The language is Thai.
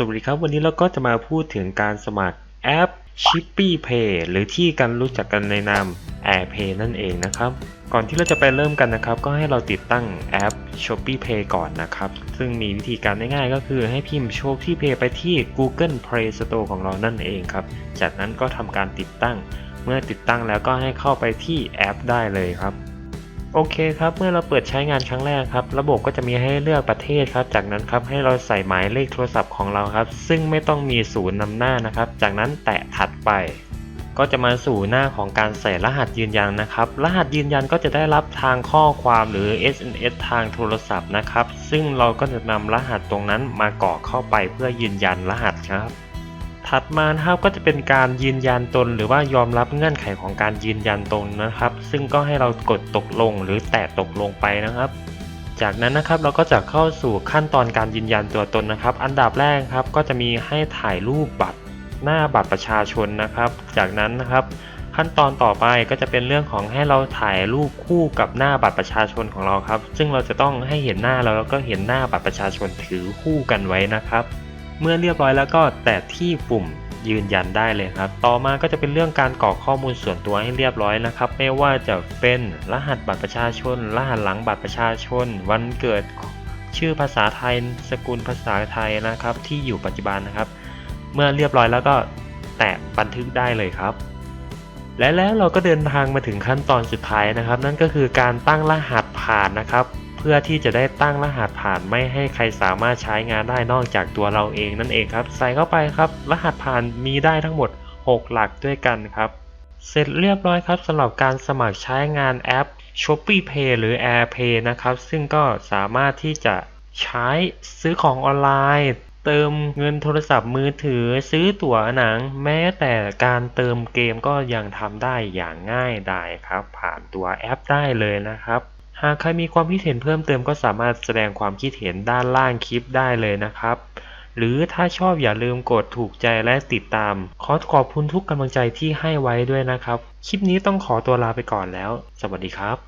สวัสดีครับ วันนี้เราก็จะมาพูดถึงการสมัครแอป Shippy Pay หรือที่กันรู้จักกันในนาม AirPay นั่นเองนะครับ ก่อนที่เราจะไปเริ่มกันนะครับ ก็ให้เราติดตั้งแอป Shopee Pay ก่อนนะครับ ซึ่งมีวิธีการง่ายๆ ก็คือให้พิมพ์ Shopee Pay ไปที่ Google Play Store ของเรานั่นเองครับ จากนั้นก็ทำการติดตั้ง เมื่อติดตั้งแล้วก็ให้เข้าไปที่แอป ได้เลยครับ โอเคครับ เมื่อเราเปิดใช้งานครั้งแรกครับ ระบบก็จะมีให้เลือกประเทศครับ จากนั้นครับให้เราใส่หมายเลขโทรศัพท์ของเราครับ ซึ่งไม่ต้องมีศูนย์นำหน้านะครับ จากนั้นแตะถัดไป ก็จะมาสู่หน้าของการใส่รหัสยืนยันนะครับ รหัสยืนยันก็จะได้รับทางข้อความหรือ SMS ทางโทรศัพท์นะครับ ซึ่งเราก็จะนำรหัสตรงนั้นมากรอกเข้าไปเพื่อยืนยันรหัสครับ ถัดมานะครับก็จะเป็นการยืนยันตน หรือว่ายอมรับเงื่อนไขของการยืนยันตนนะครับ ซึ่งก็ให้เรากดตกลงหรือแตะตกลงไปนะครับจากนั้นนะครับเราก็จะเข้าสู่ขั้นตอนการยืนยันตัวตนนะครับ อันดับแรกครับก็จะมีให้ถ่ายรูปบัตรหน้าบัตรประชาชนนะครับ จากนั้นนะครับ ขั้นตอนต่อไปก็จะเป็นเรื่องของให้เราถ่ายรูปคู่กับหน้าบัตรประชาชนของเราครับ ซึ่งเราจะต้องให้เห็นหน้าเราแล้วก็เห็นหน้าบัตรประชาชนถือคู่กันไว้นะครับ เมื่อเรียบร้อยแล้วก็แตะที่ปุ่มยืนยันได้เลยครับ ต่อมาก็จะเป็นเรื่องการกรอกข้อมูลส่วนตัวให้เรียบร้อยนะครับ ไม่ว่าจะเป็นรหัสบัตรประชาชน รหัสหลังบัตรประชาชน วันเกิดชื่อภาษาไทย สกุลภาษาไทยนะครับ ที่อยู่ปัจจุบันนะครับ เมื่อเรียบร้อยแล้วก็แตะบันทึกได้เลยครับ และแล้วเราก็เดินทางมาถึงขั้นตอนสุดท้ายนะครับ นั่นก็คือการตั้งรหัสผ่านนะครับ พื่อที่จะได้ตั้งรหัสผ่านไม่ให้ใครสามารถใช้งานได้นอกจากตัวเราเองนั่นเองครับ ใส่เข้าไปครับ รหัสผ่านมีได้ทั้งหมด 6 หลักด้วยกันครับ เสร็จเรียบร้อยครับสำหรับการสมัครใช้งานแอป Shopee Pay หรือ AirPay นะครับ ซึ่งก็สามารถที่จะใช้ซื้อของออนไลน์ เติมเงินโทรศัพท์มือถือ ซื้อตั๋วหนัง แม้แต่การเติมเกมก็ยังทำได้อย่างง่ายดายครับ ผ่านตัวแอปได้เลยนะครับ หากใครมีความคิดเห็นเพิ่มเติมก็สามารถแสดงความคิดเห็นด้านล่างคลิปได้เลยนะครับ หรือถ้าชอบอย่าลืมกดถูกใจและติดตาม ขอขอบคุณทุกกำลังใจที่ให้ไว้ด้วยนะครับ คลิปนี้ต้องขอตัวลาไปก่อนแล้ว สวัสดีครับ